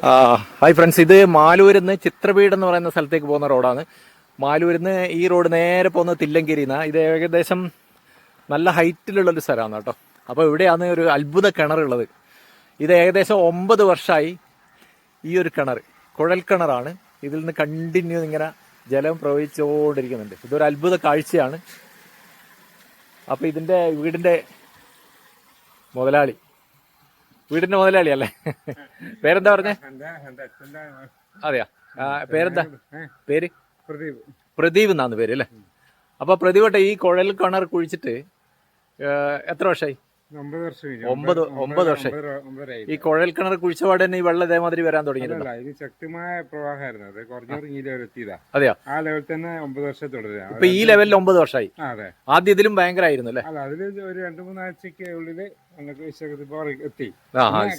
Hi friends ഇത് മാലൂരിൽ നിന്ന് ചിത്രവീട് എന്ന് പറയുന്ന സ്ഥലത്തേക്ക് പോകുന്ന റോഡാണ്. മാലൂരിൽ നിന്ന് ഈ റോഡ് നേരെ പോകുന്നത് തില്ലങ്കേരി ഇത് ഏകദേശം നല്ല ഹൈറ്റിലുള്ളൊരു സ്ഥലമാണ് കേട്ടോ. അപ്പോൾ ഇവിടെയാണ് ഒരു അത്ഭുത കിണറുള്ളത്. ഇത് ഏകദേശം ഒമ്പത് വർഷമായി ഈ ഒരു കിണർ കുഴൽ കിണറാണ്. ഇതിൽ നിന്ന് കണ്ടിന്യൂ ഇങ്ങനെ ജലം പ്രവഹിച്ചുകൊണ്ടിരിക്കുന്നുണ്ട്. ഇതൊരു അത്ഭുത കാഴ്ചയാണ്. അപ്പോൾ ഇതിന്റെ വീടിന്റെ മുതലാളി വീടിന്റെ മുതലാളി അല്ലേ പേരെന്താ പറഞ്ഞേ? അതെയാ? പേരെന്താ? പേര് പ്രദീപ്. പ്രദീപ് എന്നാണ് പേര് അല്ലേ? അപ്പൊ പ്രദീപട്ടെ ഈ കുഴൽ കിണർ കുഴിച്ചിട്ട് എത്ര വർഷമായി ഒമ്പത് വർഷം. ഒമ്പത്. ഈ കുഴൽ കിണർ കുഴിച്ചപാട് തന്നെ ഈ വെള്ളം ഇതേമാതിരി വരാൻ തുടങ്ങി ഇത് ശക്തമായ പ്രവാഹമായിരുന്നു. അത് കുറഞ്ഞിറങ്ങി അതെയോ? ആ ലെവൽ തന്നെ ഒമ്പത് വർഷം തുടരുക ഇപ്പൊ ഈ ലെവലിൽ ഒമ്പത് വർഷമായി ആദ്യ അതെ. ആദ്യം ഇതിലും ഭയങ്കരമായിരുന്നു അല്ലേ? അല്ല അതിൽ ഒരു രണ്ടു മൂന്നാഴ്ചക്ക് ഉള്ളിൽ പവർ എത്തി.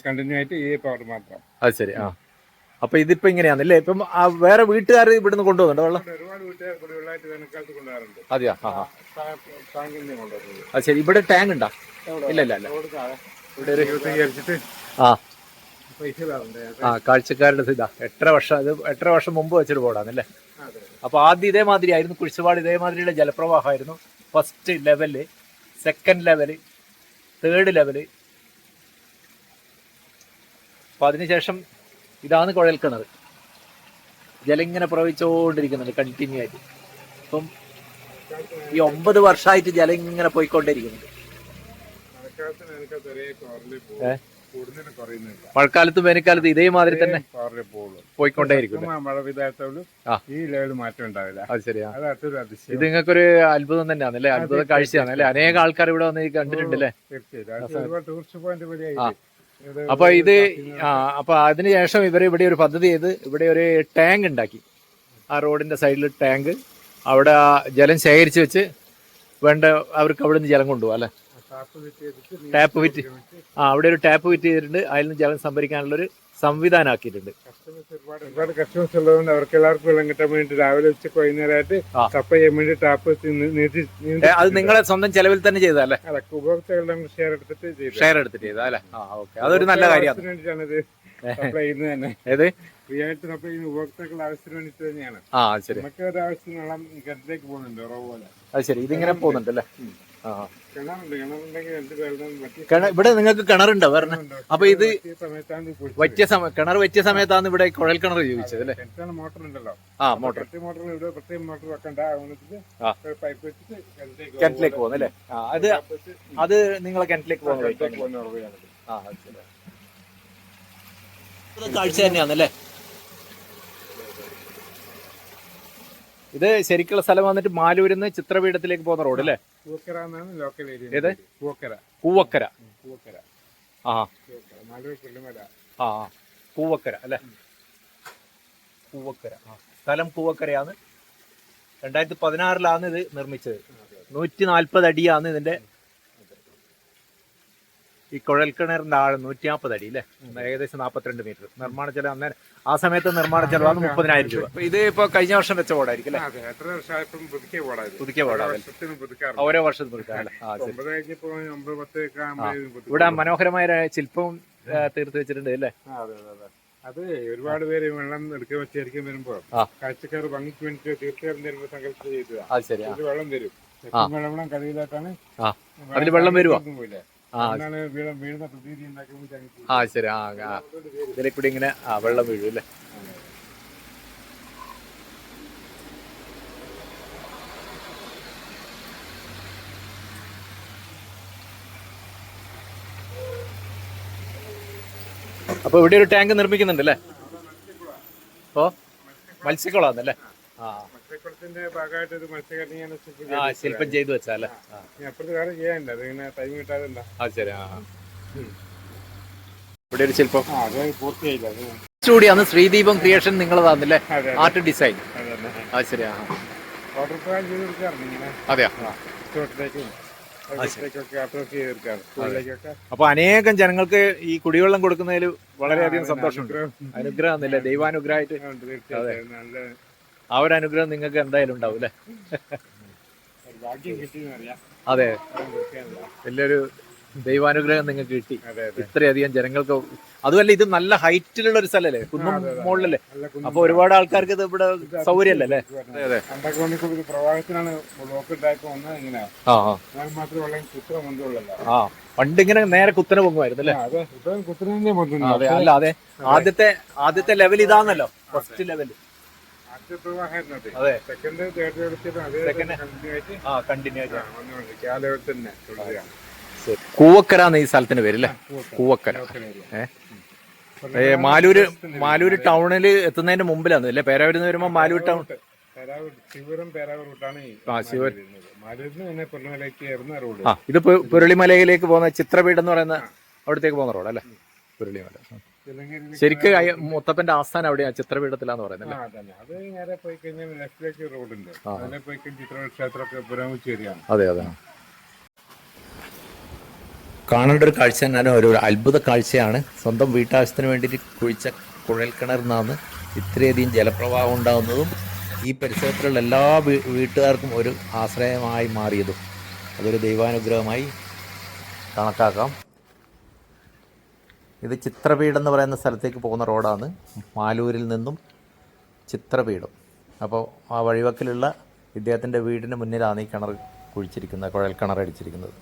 കണ്ടിന്യൂ ആയിട്ട് ഈ പവർ മാത്രം. അത് ശരി ആ. അപ്പൊ ഇതിപ്പോ ഇങ്ങനെയാണല്ലേ ഇപ്പം ആ വേറെ വീട്ടുകാർ ഇവിടുന്ന് കൊണ്ടുപോകുന്നുണ്ടോ വെള്ളം? അതെയോ? ആ ശരി. ഇവിടെ ടാങ്ക് ഉണ്ടോ ഇല്ല ഇല്ല ആ. ആ കാഴ്ചക്കാരുടെ ഇതാ എട്ടര വർഷം അത് എട്ടര വർഷം മുമ്പ് വെച്ചൊരു ബോർഡാണല്ലേ അതെ. അപ്പൊ ആദ്യം ഇതേമാതിരി ആയിരുന്നു. കുഴിച്ചുപാട് ഇതേമാതിരിയുള്ള ജലപ്രവാഹമായിരുന്നു. First level second level third level അപ്പൊ അതിനുശേഷം ഇതാണ് കുഴൽ കിണർ ജലം ഇങ്ങനെ പ്രവഹിച്ചുകൊണ്ടിരിക്കുന്നുണ്ട് കണ്ടിന്യൂ ആയിട്ട്. അപ്പം ഈ ഒമ്പത് വർഷമായിട്ട് ജലം ഇങ്ങനെ പോയിക്കൊണ്ടേയിരിക്കുന്നുണ്ട്. മഴക്കാലത്ത് വേനൽക്കാലത്ത് ഇതേമാതിരി തന്നെ പോയിക്കൊണ്ടേയിരിക്കും മഴ പെയ്തായിട്ടുള്ളൂ ഈ ലെവൽ മാറ്റം ഉണ്ടാവില്ല. അത് ശരിയാ. ഇത് നിങ്ങൾക്കൊരു അത്ഭുതം തന്നെയാണ് അല്ലേ? അത്ഭുത കാഴ്ചയാണ് അല്ലേ? അനേക ആൾക്കാർ ഇവിടെ വന്ന് ഇത് കണ്ടിട്ടുണ്ട് അല്ലേ. അപ്പൊ ഇത് ആ അപ്പൊ അതിനുശേഷം ഇവർ ഇവിടെ ഒരു പദ്ധതി ചെയ്ത് ഇവിടെ ഒരു ടാങ്ക് ഉണ്ടാക്കി. ആ റോഡിന്റെ സൈഡിൽ ടാങ്ക്. അവിടെ ജലം ശേഖരിച്ചു വെച്ച് വേണ്ട അവർക്ക് അവിടെ നിന്ന് ജലം കൊണ്ടുപോകാം അല്ലെ? ടാപ്പ് വിറ്റ് ആ അവിടെ ഒരു ടാപ്പ് വിറ്റ് ചെയ്തിട്ടുണ്ട്. അതിൽ നിന്ന് ജലം സംഭരിക്കാനുള്ള ഒരു സംവിധാനം ആക്കിയിട്ടുണ്ട് ഒരുപാട് കസ്റ്റമേഴ്സ് ഉള്ളതുകൊണ്ട് അവർക്ക് എല്ലാവർക്കും വെള്ളം കിട്ടാൻ വേണ്ടി രാവിലെ ഉച്ചയ്ക്ക് വൈകുന്നേരമായിട്ട് ആ. സപ്പ ചെയ്യാൻ വേണ്ടി ടാപ്പ് അത് നിങ്ങളെ സ്വന്തം ചെലവിൽ തന്നെ ചെയ്തല്ലേ അല്ല ഉപഭോക്താക്കളുടെ ഷെയർ എടുത്തിട്ട് ഷെയർ എടുത്തിട്ട് ചെയ്താ അല്ലേ? ആ ഓക്കെ അതൊരു നല്ല കാര്യമാണ്. വേണ്ടിയിട്ടാണ് സപ്ലൈ ചെയ്യുന്നത് തന്നെ. ഏത്? ഫ്രീ ആയിട്ട് സപ്ലൈ ചെയ്യുന്ന ഉപഭോക്താക്കളുടെ ആവശ്യത്തിന് വേണ്ടിയിട്ട് തന്നെയാണ്. ആ ശരി. നമുക്ക് ഒരു ആവശ്യത്തിന് വെള്ളം കിണറ്റിലേക്ക് പോകുന്നുണ്ട് റോ പോലെ. അത് ശരി. ഇതിങ്ങനെ പോകുന്നുണ്ട് അല്ലേ ഇവിടെ നിങ്ങൾക്ക് കിണറുണ്ടോ? വരണ. അപ്പൊ ഇത്. വറ്റിയ സമയം കിണർ വറ്റിയ സമയത്താണ് ഇവിടെ കുഴൽ കിണർ ചോദിച്ചത് അല്ലേ? മോട്ടർ ഉണ്ടല്ലോ ആ മോട്ടർ. പ്രത്യേക മോട്ടർ ഇവിടെ പ്രത്യേക മോട്ടർ വെക്കണ്ട. വന്നിട്ട് ആ. പൈപ്പ് വെച്ചിട്ട് കിണറ്റിലേക്ക് പോകുന്നു അല്ലേ അത് അത് നിങ്ങളെ കിണറ്റിലേക്ക് പോകുന്ന കാഴ്ച തന്നെയാണ് ഇത് ശരിക്കുള്ള സ്ഥലം വന്നിട്ട് മാലൂരിൽ നിന്ന് ചിത്രപീഠത്തിലേക്ക് പോകുന്ന റോഡ് അല്ലേ പൂക്കര എന്നാണ് ലോക്കൽ ഏരിയ ഏത്? പൂക്കര. കൂവക്കര പൂക്കര. ആ ആ. ആ. കൂവക്കര അല്ലേ? കൂവക്കര ആ. സ്ഥലം കൂവക്കരയാണ് രണ്ടായിരത്തി പതിനാറിലാണ് ഇത് നിർമ്മിച്ചത്. നൂറ്റി നാൽപ്പത് അടിയാണ് ഇതിന്റെ ഈ കുഴൽക്കിണറിന്റെ ആഴം നൂറ്റി നാൽപ്പത് അടി അല്ലേ ഏകദേശം നാൽപ്പത്തിരണ്ട് മീറ്റർ. നിർമ്മാണ ചില അന്നേരം ആ സമയത്ത് നിർമ്മാണ ചെലവാണ് മുപ്പതിനായിരം രൂപ. ഇത് ഇപ്പൊ കഴിഞ്ഞ വർഷം വെച്ച ബോർഡായിരിക്കും അല്ലേ? അതെ എത്ര വർഷമായപ്പം പുതുക്കിയ ഓരോ വർഷം. ഇവിടെ മനോഹരമായ ശില്പവും തീർത്ത് വെച്ചിട്ടുണ്ട് അല്ലേ? അതെ അതെ അതെ. അത് ഒരുപാട് പേര് വെള്ളം എടുക്കാൻ വെച്ചായിരിക്കും വരുമ്പോ. കാഴ്ചക്കാർ ഭംഗിക്ക് വേണ്ടി തീർച്ചയായും തരുമ്പോ സങ്കല്പം ചെയ്തതാ. അത് ശരി ഇത് വെള്ളം തരും വെള്ളം അതിൽ വെള്ളം വരുവോ? ആ ശരി. ആ ആ. ഇതിലെ കൂടി ഇങ്ങനെ ആ വെള്ളം വീഴും അല്ലേ? അപ്പൊ ഇവിടെ ഒരു ടാങ്ക് നിർമ്മിക്കുന്നുണ്ട് അല്ലേ? ഓ മത്സ്യക്കുളാന്നല്ലേ ആ. ഭാഗമായിട്ട് ആ ശില്പം ചെയ്തു വെച്ചാലേ? ആ അപ്പുറത്ത് വേറെ ചെയ്യാനില്ല. അത് ടൈം ആ ശരി ആ. ഇവിടെ ഒരു ശില്പം. പൂർത്തിയായില്ല. സ്റ്റുഡിയോ ശ്രീദീപം ക്രിയേഷൻ നിങ്ങൾ തന്നില്ലേ? ആർട്ട് ഡിസൈൻ ആ ശരി ആ വാട്ടർ പ്ലാൻ ചെയ്ത് കൊടുക്കാറുണ്ട് ഇങ്ങനെ. അതെയോ? ചോട്ടിലേക്കും ഒക്കെ അപ്രോച്ച് ചെയ്ത് കൊടുക്കാറ് അപ്പൊ അനേകം ജനങ്ങൾക്ക് ഈ കുടിവെള്ളം കൊടുക്കുന്നതിൽ വളരെയധികം സന്തോഷമുണ്ട്. അനുഗ്രഹം. ദൈവാനുഗ്രഹമായിട്ട്. ആ ഒരു അനുഗ്രഹം നിങ്ങൾക്ക് എന്തായാലും ഉണ്ടാവും അല്ലേ? അതെ. വലിയൊരു ദൈവാനുഗ്രഹം നിങ്ങൾക്ക് കിട്ടി. ഇത്രയധികം ജനങ്ങൾക്ക് അതുമല്ല ഇത് നല്ല ഹൈറ്റിലുള്ള ഒരു സ്ഥലല്ലേ കുന്നും മുകളിലല്ലേ? അപ്പൊ ഒരുപാട് ആൾക്കാർക്ക് ഇത് ഇവിടെ സൗകര്യമല്ലേ അല്ലേ? അതെ ആ പണ്ട് ഇങ്ങനെ നേരെ കുത്തനെ പൊങ്ങുമായിരുന്നു അല്ലേ? അതെ. അല്ല അതെ. ആദ്യത്തെ ആദ്യത്തെ ലെവൽ ഇതാണല്ലോ. ഫസ്റ്റ് ലെവൽ അത്. സെക്കൻഡ് തേർഡ് ആ കണ്ടിന്യൂ ആയിട്ട് കൂവക്കര എന്ന ഈ സ്ഥലത്തിന് പേരല്ലേ? കൂവക്കര. ഏ? മാലൂര് മാലൂര് ടൗണിൽ എത്തുന്നതിന്റെ മുമ്പിലാണ് അല്ലേ? പേരാവൂരിന്ന് വരുമ്പോ മാലൂർ ടൗൺ ഇത് പുരളിമലയിലേക്ക് പോകുന്ന ചിത്രപീഠം എന്ന് പറയുന്ന അവിടത്തേക്ക് പോകുന്ന റോഡ് അല്ലേ പുരളിമല. ശരിക്കും മുത്തപ്പന്റെ ആസ്ഥാനം അവിടെയാ ചിത്രപീഠത്തിലാന്ന് പറയുന്നത് അത് നേരെ പോയി കഴിഞ്ഞാൽ ലെഫ്റ്റിലേക്ക് റോഡുണ്ട് അതിലെ പോയി കഴിഞ്ഞാൽ ക്ഷേത്രമൊക്കെ അതെ അതെ. കാണേണ്ട ഒരു കാഴ്ച തന്നെ ഒരു അത്ഭുത കാഴ്ചയാണ്. സ്വന്തം വീട്ടാവശ്യത്തിന് വേണ്ടിയിട്ട് കുഴിച്ച കുഴൽക്കിണറിൽ നിന്നാണ് ഇത്രയധികം ജലപ്രവാഹം ഉണ്ടാകുന്നതും ഈ പരിസരത്തിലുള്ള എല്ലാ വീട്ടുകാർക്കും ഒരു ആശ്രയമായി മാറിയതും. അതൊരു ദൈവാനുഗ്രഹമായി കണക്കാക്കാം. ഇത് ചിത്രപീഠം എന്ന് പറയുന്ന സ്ഥലത്തേക്ക് പോകുന്ന റോഡാണ്. മാലൂരിൽ നിന്നും ചിത്രപീഠം. അപ്പോൾ ആ വഴിവക്കിലുള്ള ഇദ്ദേഹത്തിന്റെ വീടിന് മുന്നിലാണ് ഈ കിണർ കുഴിച്ചിരിക്കുന്നത് കുഴൽ കിണർ അടിച്ചിരിക്കുന്നത്.